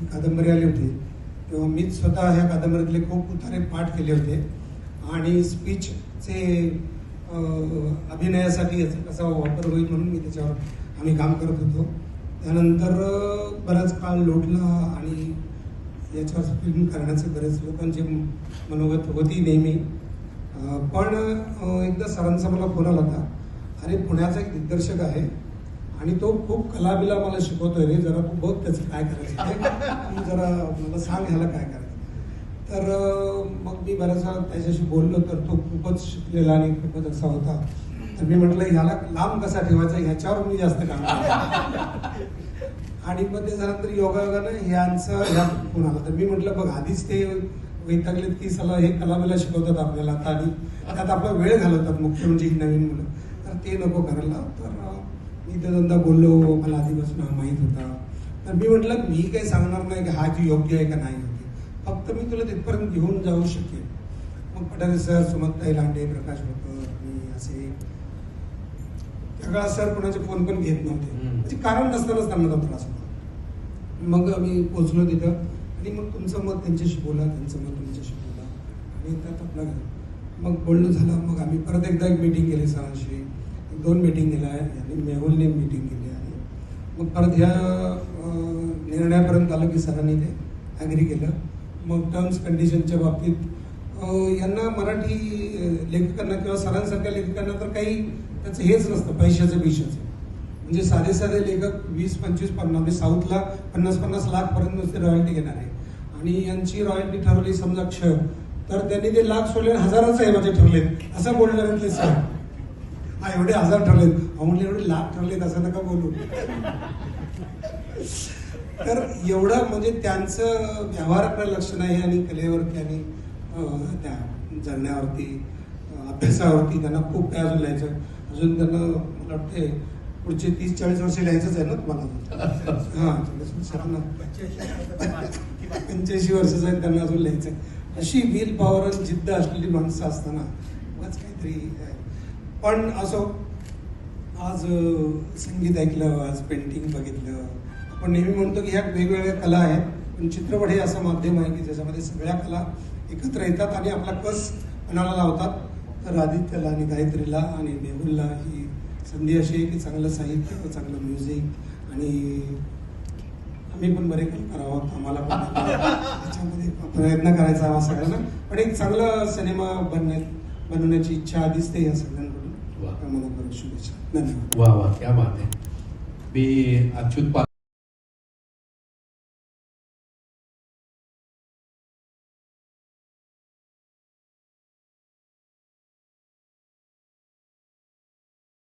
ही कादंबरी आली होती. तेव्हा मीच स्वतः ह्या कादंबरीतले खूप उतारे पाठ केले होते. आणि स्पीचचे अभिनयासाठी याचा कसा वापर होईल म्हणून मी त्याच्यावर आम्ही काम करत होतो. त्यानंतर बराच काळ लोटला आणि याच्यावर फिल्म करण्याचे बरेच लोकांची मनोगत होती नेहमी. पण एकदा सरांचा मला फोन आला होता. अरे पुण्याचा एक दिग्दर्शक आहे आणि तो खूप कलाबिला मला शिकवतोय रे जरा तू बघ त्याचं काय करायचं जरा मला सांग ह्याला काय करायचं. तर मग मी बऱ्याच वेळा त्याच्याशी बोललो तर तो खूपच शिकलेला आणि खूपच असा होता. तर मी म्हटलं ह्याला लांब कसा ठेवायचा? ह्याच्यावर मी जास्त काम आणि मग ते झाल्यानंतर योगायोगानं यांचं ह्या फोन आला. तर मी म्हटलं बघ आधीच ते वैतागलेत की सला हे कलामेला शिकवतात आपल्याला आता आणि त्यात आपला वेळ घालवतात मुख्य म्हणजे ही नवीन मुलं. तर ते नको करायला तर मी ते दोनदा बोललो. मला आधीपासून माहीत होता. तर मी म्हटलं मी काही सांगणार नाही की हा जी योग्य आहे का नाही योग्य. फक्त मी तुला तिथपर्यंत घेऊन जाऊ शकेन. मग पठारे सर सुमनताई लांडे प्रकाश भकर मी असे त्या काळात सर कोणाचे फोन पण घेत नव्हते. म्हणजे कारण नसतानाच त्यांना तो त्रास होता. मग आम्ही पोचलो तिथं आणि मग तुमचं मत त्यांच्याशी बोला त्यांचं मत तुमच्याशी बोला. आणि त्यात आपलं मग बोलणं झालं. मग आम्ही परत एकदा एक मिटिंग केली सरांशी. दोन मिटिंग केल्या. आणि मेहुलने मिटिंग केली. मग परत ह्या निर्णयापर्यंत आलं की सरांनी ते ॲग्री केलं. मग टर्म्स कंडिशनच्या बाबतीत यांना मराठी लेखकांना किंवा सरांसारख्या लेखकांना तर काही त्याचं हेच नसतं पैशाचं पैशाचं. म्हणजे साधे साधे लेखक वीस पंचवीस पन्नास म्हणजे साऊथला पन्नास पन्नास लाखपर्यंत नुसते रॉयल्टी घेणार आहे. आणि यांची रॉयल्टी ठरवली समजा क्षय तर त्यांनी ते लाख सोडले हजाराचं आहे माझे ठरले असं बोलणारे सर. हा एवढे हजार ठरलेत. म्हणले एवढे लाख ठरलेत असं नका बोलू. तर एवढं म्हणजे त्यांचं व्यवहाराकडे लक्ष नाही आणि कलेवरती आणि त्या जगण्यावरती अभ्यासावरती त्यांना खूप काय अजून लिहायचं. अजून त्यांना मला वाटते पुढचे तीस चाळीस वर्ष लिहायचंच आहे ना तुम्हाला. हां पंच्याऐंशी वर्षाचं आहे त्यांना अजून लिहायचं आहे अशी विल पॉवर जिद्द असलेली माणसं असताना उगाच काहीतरी पण असो आज संगीत ऐकलं आज पेंटिंग बघितलं. आपण नेहमी म्हणतो की ह्या वेगवेगळ्या कला आहेत पण चित्रपट हे असं माध्यम आहे की ज्याच्यामध्ये सगळ्या कला एकत्र येतात आणि आपला कस मनाला लावतात. तर आदित्यला आणि गायत्रीला आणि मेहुलला ही संधी अशी आहे की चांगलं साहित्य चांगलं म्युझिक आणि आम्ही पण बरे काही करावं. आम्हाला पण त्याच्यामध्ये प्रयत्न करायचा हवा सगळ्यांना. पण एक चांगला सिनेमा बनण्या बनवण्याची इच्छा दिसते या सगळ्यांना. शुभेच्छा धन्यवाद वा वा क्या बात आहे मी अच्युत पा